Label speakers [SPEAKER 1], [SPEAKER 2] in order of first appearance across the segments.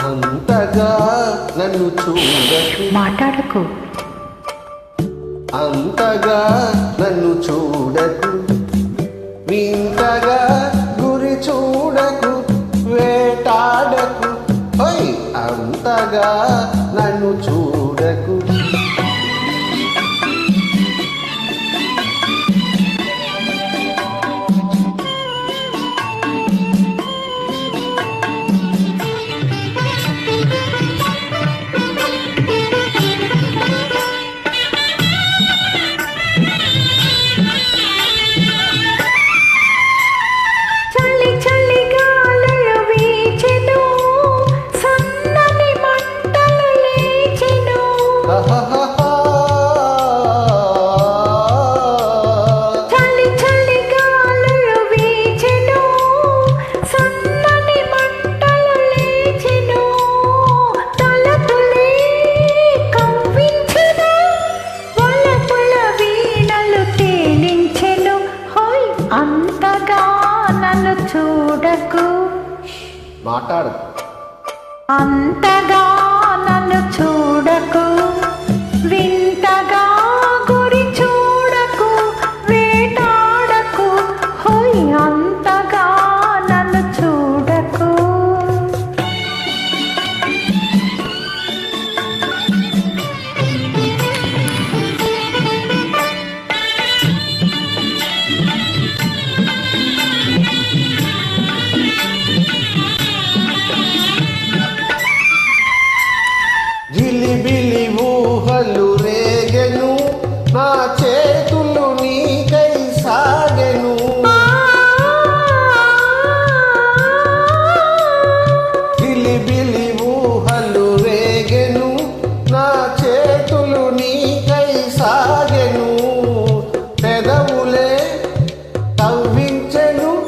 [SPEAKER 1] అంతగా నన్ను చూడకు.
[SPEAKER 2] మాట్లాడకు.
[SPEAKER 1] అంతగా నన్ను చూడకు. వింతగా గురి చూడకు వేటాడకు. అంతగా నన్ను చూడకు.
[SPEAKER 2] మాట్లాడదు అంతగా నన్ను చూడకు.
[SPEAKER 1] విన్ చేతులు నీకై సాగెను. పెదవులే తవ్వించెను.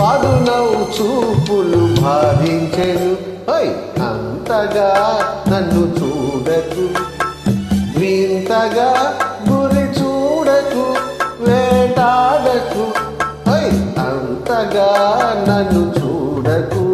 [SPEAKER 1] పదునవు చూపులు భావించెను. హై అంతగా నన్ను చూడకు. వింతగా గురి చూడకు వేటాడకు. హై అంతగా నన్ను చూడకు.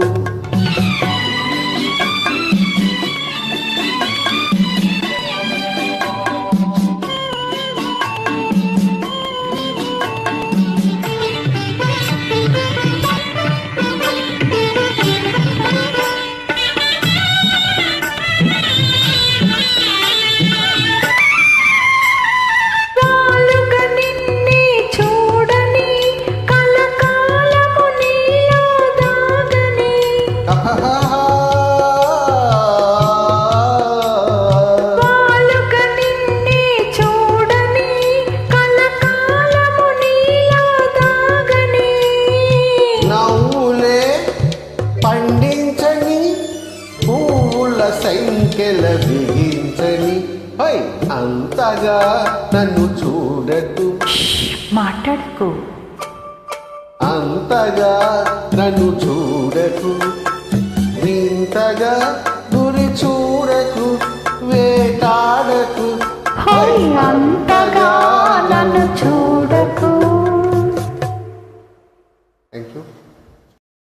[SPEAKER 1] సంఖ్యల బిగించని హై అంతగా నన్ను చూడదు
[SPEAKER 2] మాట్లాడకు.
[SPEAKER 1] అంతగా నన్ను చూడకు వింతగా గురి చూడకు వేటాడకు
[SPEAKER 2] హై అంతగా నన్ను చూడకు థ్యాంక్ యూ